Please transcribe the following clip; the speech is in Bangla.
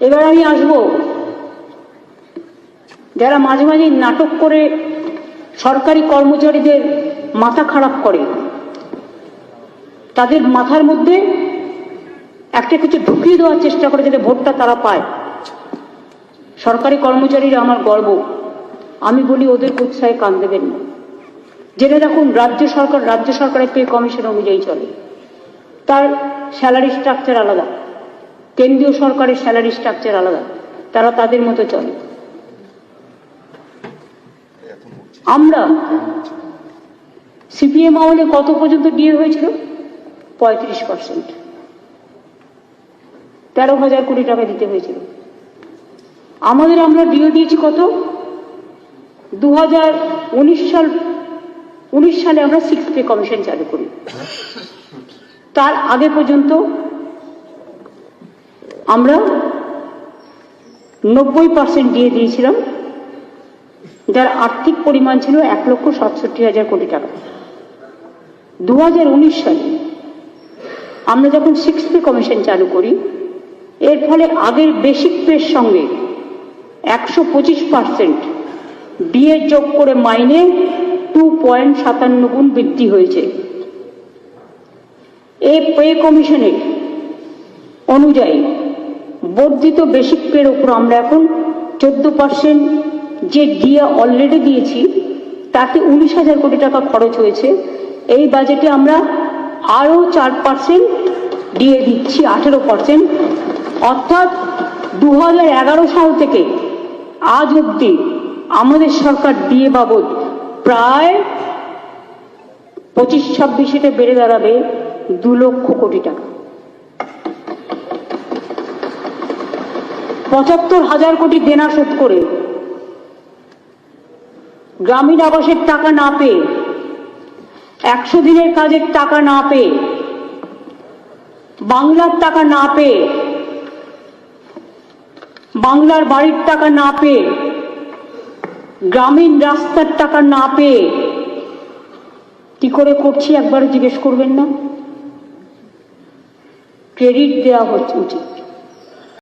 এবার আমি আসব। যারা মাঝে মাঝে নাটক করে সরকারি কর্মচারীদের মাথা খারাপ করে, তাদের মাথার মধ্যে একটা কিছু ঢুকিয়ে দেওয়ার চেষ্টা করে যাতে ভোটটা তারা পায়। সরকারি কর্মচারীরা আমার গর্ব। আমি বলি, ওদের উৎসাহে কান দেবেন না। জেনে রাখুন, রাজ্য সরকার রাজ্য সরকারের পে কমিশন অনুযায়ী চলে। তার স্যালারি স্ট্রাকচার আলাদা। কেন্দ্রীয় সরকারের স্যালারি স্ট্রাকচার আলাদা। তারা তাদের মতো চলে। আমরা সিপিএম আমলে কত পর্যন্ত ডিএ হয়েছিল? পঁয়ত্রিশ পার্সেন্ট তেরো হাজার কোটি টাকা দিতে হয়েছিল। আমাদের আমরা ডিও দিয়েছি কত? দু হাজার উনিশ সাল, উনিশ সালে আমরা সিক্স পে কমিশন চালু করি। তার আগে পর্যন্ত আমরা নব্বই পার্সেন্ট দিয়ে দিয়েছিলাম, যার আর্থিক পরিমাণ ছিল এক লক্ষ সাতষট্টি হাজার কোটি টাকা। দু হাজার উনিশ সালে আমরা যখন সিক্স পে কমিশন চালু করি, এর ফলে আগের বেসিক পের সঙ্গে একশো পঁচিশ পার্সেন্ট ডিএ যোগ করে মাইনে টু পয়েন্ট সাতান্ন গুণ বৃদ্ধি হয়েছে। এ পে কমিশনের অনুযায়ী বর্ধিত বেসিক পের উপর আমরা এখন চোদ্দ পার্সেন্ট যে ডিএ অলরেডি দিয়েছি, তাতে উনিশ হাজার কোটি টাকা খরচ হয়েছে। এই বাজেটে আমরা আরও চার পার্সেন্ট ডিএ দিচ্ছি, আঠেরো পার্সেন্ট অর্থাৎ দু হাজার এগারো সাল থেকে আজ অবধি আমাদের সরকার ডিএ বাবদ প্রায় পঁচিশ ছাব্বিশেতে বেড়ে দাঁড়াবে দু লক্ষ কোটি টাকা। পঁচাত্তর হাজার কোটি দেনা শোধ করে। গ্রামীণ আবাসের টাকা না পেয়ে, একশো দিনের কাজের টাকা না পেয়ে, বাংলার টাকা না পেয়ে, বাংলার বাড়ির টাকা না পেয়ে, গ্রামীণ রাস্তার টাকা না পেয়ে, কি করে করছি একবার জিজ্ঞেস করবেন না? ক্রেডিট দেওয়া হচ্ছে উচিত।